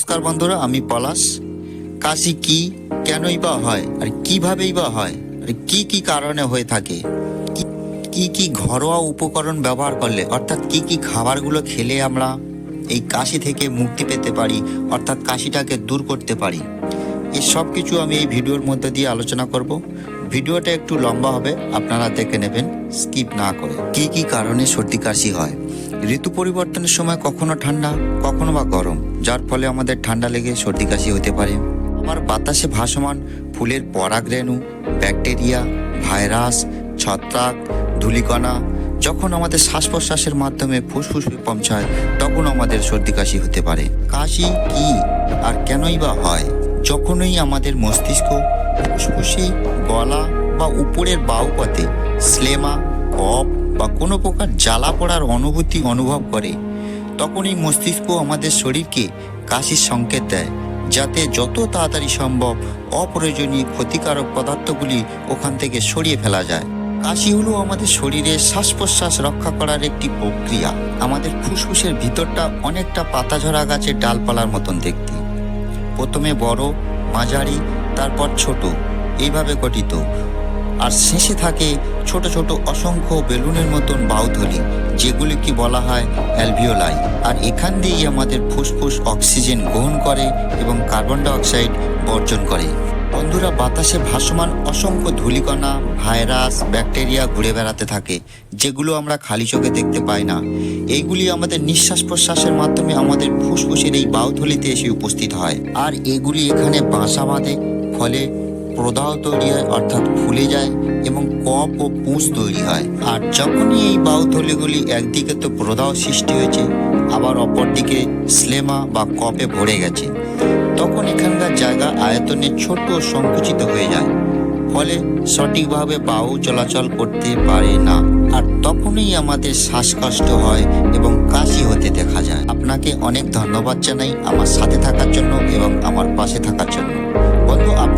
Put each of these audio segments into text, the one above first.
নমস্কার বন্ধুরা, আমি পলাশ। কাশি কি, কেনই বা হয়, আর কিভাবেই বা হয়, আর কি কি কারণে হয়ে থাকে, কি- কি ঘরোয়া উপকরণ ব্যবহার করলে, অর্থাৎ কি কি খাবারগুলো খেলে আমরা এই কাশি থেকে মুক্তি পেতে পারি, অর্থাৎ কাশিটাকে দূর করতে পারি। এই সব কিছু আমি এই ভিডিওর মধ্যে দিয়ে আলোচনা করব। ভিডিওটা একটু লম্বা হবে, আপনারা দেখে নেবেন, স্কিপ না করে, কি কি কারণে সর্দি কাশি হয়। ঋতু পরিবর্তনের সময় কখনো ঠান্ডা, কখনো বা গরম, যার ফলে আমাদের ঠান্ডা লেগে সর্দি কাশি হতে পারে। আমার বাতাসে ভাসমান ফুলের পরাগরেণু, ব্যাকটেরিয়া, ভাইরাস, ছত্রাক, ধূলিকণা, যখন আমাদের শ্বাস প্রশ্বাসের মাধ্যমে ফুসফুসে পৌঁছায়, তখন আমাদের সর্দি কাশি হতে পারে। কাশি কি আর কেনই বা হয়? যখনই আমাদের মস্তিষ্ক ফুসফুসে, গলা বা উপরের বাহুপথে স্লেমা কফ বা কোনো প্রকার জ্বালা পড়ার অনুভূতি অনুভব করে, তখনই মস্তিষ্ক আমাদের শরীরকে কাশির সংকেত দেয়, যাতে যত তাড়াতাড়ি সম্ভব অপ্রয়োজনীয় ক্ষতিকারক পদার্থগুলি ওখান থেকে সরিয়ে ফেলা যায়। কাশি হলো আমাদের শরীরে শ্বাস প্রশ্বাস রক্ষা করার একটি প্রক্রিয়া। আমাদের ফুসফুসের ভিতরটা অনেকটা পাতাঝরা গাছের ডালপালার মতন দেখতে। প্রথমে বড়, মাঝারি, তারপর ছোট, এইভাবে গঠিত। আর শেষে থাকে ছোট ছোট অসংখ্য বেলুনের মতন বাউথলি যেগুলিকে বলা হয় অ্যালভিওলাই। আর এখান দিয়েই আমাদের ফুসফুস অক্সিজেন গ্রহণ করে এবং কার্বন ডাইঅক্সাইড বর্জন করে। বন্ধুরা, বাতাসে ভাসমান অসংখ্য ধূলিকণা, ভাইরাস, ব্যাকটেরিয়া ঘুরে বেড়াতে থাকে, যেগুলো আমরা খালি চোখে দেখতে পাই না। এইগুলি আমাদের নিঃশ্বাস প্রশ্বাসের মাধ্যমে আমাদের ফুসফুসের এই বাউথলিতে এসে উপস্থিত হয়। আর এগুলি এখানে বাসা বাঁধে, ফলে প্রদাহ তৈরি হয়, অর্থাৎ ফুলে যায় এবং কপ ও পুঁজ তৈরি হয়। আর যখনই এই বাহুথলিগুলি একদিকে তো প্রদাহ সৃষ্টি হয়েছে, আবার অপরদিকে স্লেমা বা কপে ভরে গেছে, তখন এখানকার জায়গা আয়তনে ছোট ও সংকুচিত হয়ে যায়। ফলে সঠিকভাবে বায়ু চলাচল করতে পারে না। আর তখনই আমাদের শ্বাসকষ্ট হয় এবং কাশি হতে দেখা যায়। আপনাকে অনেক ধন্যবাদ জানাই আমার সাথে থাকার জন্য এবং আমার পাশে থাকার জন্য।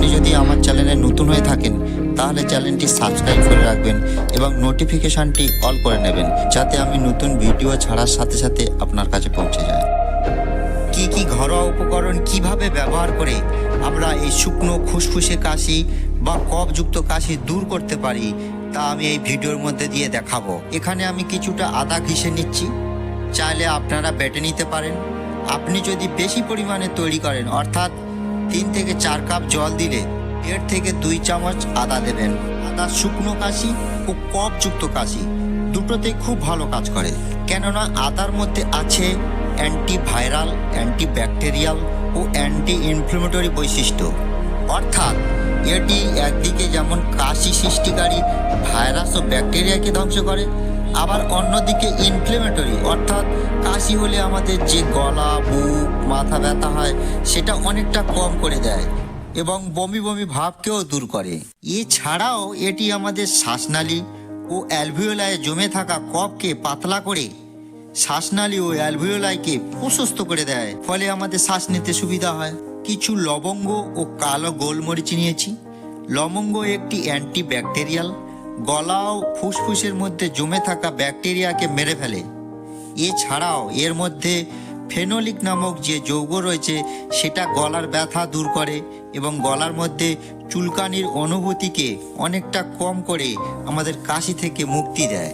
আপনি যদি আমার চ্যানেলে নতুন হয়ে থাকেন, তাহলে চ্যানেলটি সাবস্ক্রাইব করে রাখবেন এবং নোটিফিকেশনটি অল করে নেবেন, যাতে আমি নতুন ভিডিও ছাড়ার সাথে সাথে আপনার কাছে পৌঁছে যায়। কি কি ঘরোয়া উপকরণ কীভাবে ব্যবহার করে আমরা এই শুকনো, খুসখুসে কাশি বা কফযুক্ত কাশি দূর করতে পারি, তা আমি এই ভিডিওর মধ্যে দিয়ে দেখাবো। এখানে আমি কিছুটা আদা ঘিষে নিচ্ছি। চাইলে আপনারা বেটে নিতে পারেন। আপনি যদি বেশি পরিমাণে তৈরি করেন, অর্থাৎ তিন থেকে চার কাপ জল দিলে দেড় থেকে দুই চামচ আদা দেবেন। আদা শুকনো কাশি ও কফযুক্ত কাশি দুটোতেই খুব ভালো কাজ করে। কেননা আদার মধ্যে আছে অ্যান্টিভাইরাল, অ্যান্টিব্যাকটেরিয়াল ও অ্যান্টি ইনফ্লেমেটরি বৈশিষ্ট্য। অর্থাৎ এটি একদিকে যেমন কাশি সৃষ্টিকারী ভাইরাস ও ব্যাকটেরিয়াকে ধ্বংস করে আবার অন্যদিকে ইনফ্লেমেটরি অর্থাৎ কাশি হলে আমাদের যে গলা, বুক, মাথা ব্যথা হয়, সেটা অনেকটা কম করে দেয় এবং বমি বমি ভাবকেও দূর করে। এছাড়াও এটি আমাদের শ্বাসনালী ও অ্যালভিওলায় জমে থাকা কফকে পাতলা করে শ্বাসনালী ও অ্যালভিওলাইকে প্রশস্ত করে দেয়, ফলে আমাদের শ্বাস নিতে সুবিধা হয়। কিছু লবঙ্গ ও কালো গোলমরিচ নিয়েছি। লবঙ্গ একটি অ্যান্টি ব্যাকটেরিয়াল গলা ও ফুসফুসের মধ্যে জমে থাকা ব্যাকটেরিয়াকে মেরে ফেলে। এছাড়াও এর মধ্যে ফেনোলিক নামক যে যৌগ রয়েছে, সেটা গলার ব্যথা দূর করে এবং গলার মধ্যে চুলকানির অনুভূতিকে অনেকটা কম করে আমাদের কাশি থেকে মুক্তি দেয়।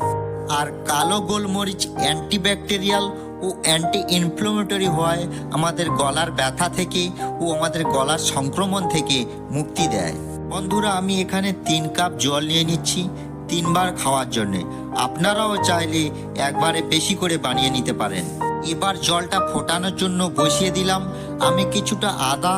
আর কালো গোলমরিচ অ্যান্টিব্যাকটেরিয়াল ও অ্যান্টি ইনফ্লোমেটরি হওয়ায় আমাদের গলার ব্যথা থেকে ও আমাদের গলার সংক্রমণ থেকে মুক্তি দেয়। বন্ধুরা, আমি এখানে তিন কাপ জল নিয়ে নিচ্ছি, তিনবার খাওয়ার জন্যে। আপনারাও চাইলে একবারে বেশি করে বানিয়ে নিতে পারেন। এবার জলটা ফোটানোর জন্য বসিয়ে দিলাম। আমি কিছুটা আদা,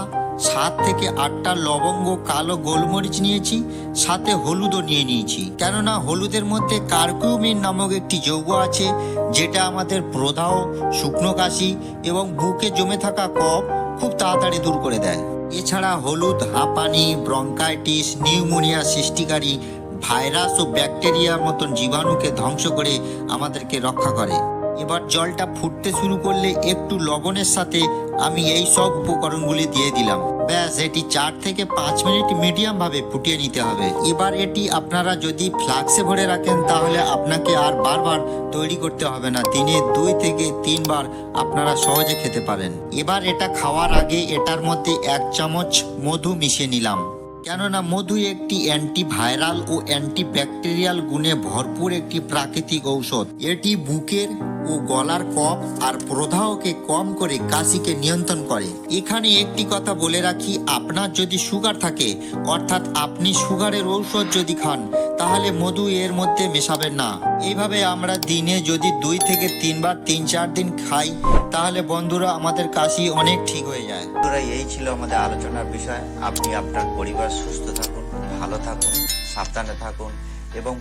সাত থেকে আটটা লবঙ্গ, কালো গোলমরিচ নিয়েছি, সাথে হলুদও নিয়ে নিয়েছি। কেননা হলুদের মধ্যে কার্কিউমিন নামক একটি যৌগ আছে, যেটা আমাদের প্রদাহ, শুকনো কাশি এবং বুকে জমে থাকা কফ খুব তাড়াতাড়ি দূর করে দেয়। এছাড়া হলুদ, হাঁপানি, ব্রঙ্কাইটিস, নিউমোনিয়া সৃষ্টিকারী ভাইরাস ও ব্যাকটেরিয়ার মতন জীবাণুকে ধ্বংস করে আমাদেরকে রক্ষা করে। এবার জলটা ফুটতে শুরু করলে একটু লবণের সাথে আমি এই সব উপকরণগুলি দিয়ে দিলাম। ব্যাস, এটি চার থেকে পাঁচ মিনিট মিডিয়াম ভাবে ফুটিয়ে নিতে হবে। এবার এটি আপনারা যদি ফ্লাক্সে ভরে রাখেন, তাহলে আপনাকে আর বারবার তৈরি করতে হবে না। দিনে দুই থেকে তিনবার আপনারা সহজে খেতে পারেন। এবার এটা খাওয়ার আগে এটার মধ্যে এক চামচ মধু মিশিয়ে নিলাম। কেননা মধু একটি অ্যান্টিভাইরাল ও অ্যান্টিব্যাকটেরিয়াল গুণে ভরপুর একটি প্রাকৃতিক ঔষধ। এটি বুকের ও গলার কফ আর প্রদাহকে কম করে কাশিকে নিয়ন্ত্রণ করে। এখানে একটি কথা বলে রাখি, আপনার যদি সুগার থাকে, অর্থাৎ আপনি সুগারের ঔষধ যদি খান, তাহলে মধু এর মধ্যে মেশাবেন না। এইভাবে আমরা দিনে যদি দুই থেকে তিনবার তিন চার দিন খাই, তাহলে বন্ধুরা আমাদের কাশি অনেক ঠিক হয়ে যায়। বন্ধুরা, এই ছিল আমাদের আলোচনার বিষয়। আপনি আপনার পরিবার সুস্থ থাকুন, ভালো থাকুন, সাবধানে থাকুন এবং